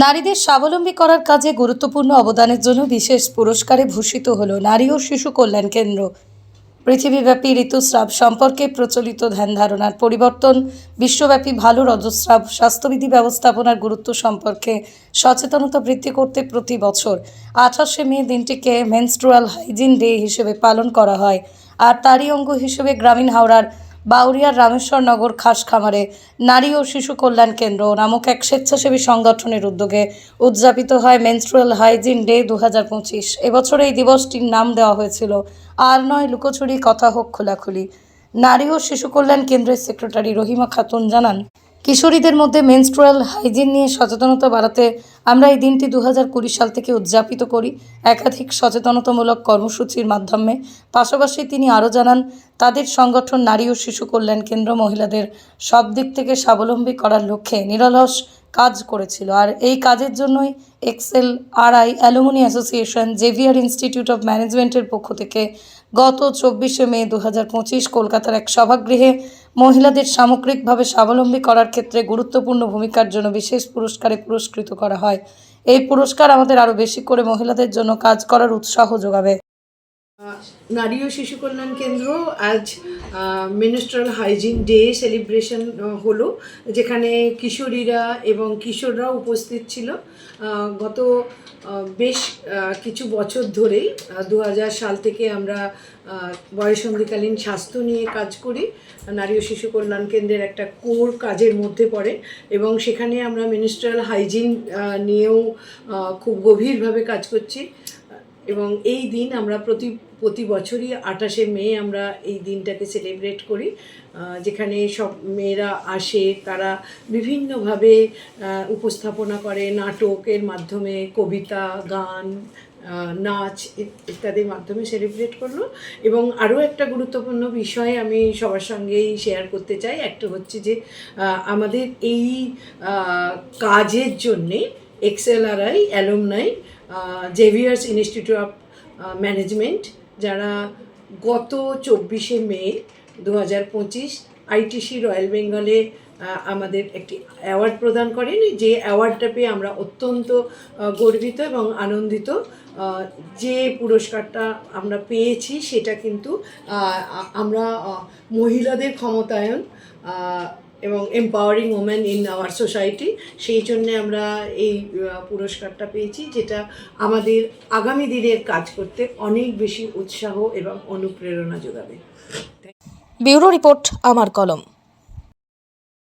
নারীদের স্বাবলম্বী করার কাজে গুরুত্বপূর্ণ অবদানের জন্য বিশেষ পুরস্কারে ভূষিত হল নারী ও শিশু কল্যাণ কেন্দ্র। পৃথিবীব্যাপী ঋতুস্রাব সম্পর্কে প্রচলিত ধ্যান ধারণার পরিবর্তন, বিশ্বব্যাপী ভালো রজস্রাব, স্বাস্থ্যবিধি ব্যবস্থাপনার গুরুত্ব সম্পর্কে সচেতনতা বৃদ্ধি করতে প্রতি বছর আঠাশে মে দিনটিকে মেনস্ট্রুয়াল হাইজিন ডে হিসেবে পালন করা হয়। আর তারই অঙ্গ হিসেবে গ্রামীণ হাওড়ার বাউরিয়ার রামেশ্বরনগর খাস খামারে নারী ও শিশু কল্যাণ কেন্দ্র নামক এক স্বেচ্ছাসেবী সংগঠনের উদ্যোগে উদযাপিত হয় মেনস্ট্রুয়াল হাইজিন ডে দু হাজার পঁচিশ। এবছর এই দিবসটির নাম দেওয়া হয়েছিল আর নয় লুকোচুরি, কথা হোক খোলাখুলি। নারী ও শিশু কল্যাণ কেন্দ্রের সেক্রেটারি রহিমা খাতুন জানান কিশোরীদের মধ্যে মেনস্ট্রুয়াল হাইজিন নিয়ে সচেতনতা বাড়াতে আমরা এই দিনটি দু হাজার কুড়ি সাল থেকে উদযাপিত করি। একাধিক সচেতনতামূলক কর্মসূচির মাধ্যমে। পাশাপাশি তিনি আরও জানান, তাদের সংগঠন নারী ও শিশু কল্যাণ কেন্দ্র মহিলাদের সব দিক থেকে স্বাবলম্বী করার লক্ষ্যে নিরলস কাজ করেছিল। আর এই কাজের জন্যই XLRI, alumni association, Xavier Institute of ম্যানেজমেন্টের পক্ষ থেকে গত চব্বিশে মে দু হাজার পঁচিশ কলকাতার এক সভাগৃহে মহিলাদের সামগ্রিকভাবে স্বাবলম্বী করার ক্ষেত্রে গুরুত্বপূর্ণ ভূমিকার জন্য বিশেষ পুরস্কারে পুরস্কৃত করা হয়। এই পুরস্কার আমাদের আরও বেশি করে মহিলাদের জন্য কাজ করার উৎসাহ যোগাবে। নারী ও শিশু কল্যাণ কেন্দ্র আজ মিনিস্ট্রাল হাইজিন ডে সেলিব্রেশন হলো, যেখানে কিশোরীরা এবং কিশোররা উপস্থিত ছিল। গত বেশ কিছু বছর ধরেই দু হাজার সাল থেকে আমরা বয়সন্ধিকালীন স্বাস্থ্য নিয়ে কাজ করি। নারী ও শিশু কল্যাণ কেন্দ্রের একটা কোর কাজের মধ্যে পড়ে এবং সেখানে আমরা মিনিস্ট্রাল হাইজিন নিয়েও খুব গভীরভাবে কাজ করছি। এবং এই দিন আমরা প্রতি প্রতি বছরই আঠাশে মে আমরা এই দিনটাকে সেলিব্রেট করি যেখানে সব মেয়েরা আসে, তারা বিভিন্নভাবে উপস্থাপনা করে, নাটকের মাধ্যমে, কবিতা, গান নাচ ইত- ইত্যাদির মাধ্যমে সেলিব্রেট করল। এবং আরও একটা গুরুত্বপূর্ণ বিষয় আমি সবার সঙ্গেই শেয়ার করতে চাই, একটা হচ্ছে যে আমাদের এই কাজের জন্যে XLRI alumni Xavier's Institute of Management যারা গত চব্বিশে মে দু হাজার পঁচিশ আইটিসি রয়্যাল বেঙ্গলে আমাদের একটি অ্যাওয়ার্ড প্রদান করেন। যে অ্যাওয়ার্ডটা পেয়ে আমরা অত্যন্ত গর্বিত এবং আনন্দিত। যে পুরস্কারটা আমরা পেয়েছি সেটা কিন্তু আমরা মহিলাদের ক্ষমতায়ন এবং empowering women in our society সেই জন্যে আমরা এই পুরস্কারটা পেয়েছি, যেটা আমাদের আগামী দিনের কাজ করতে অনেক বেশি উৎসাহ এবং অনুপ্রেরণা যোগাবে। ব্যুরো রিপোর্ট, আমার কলম।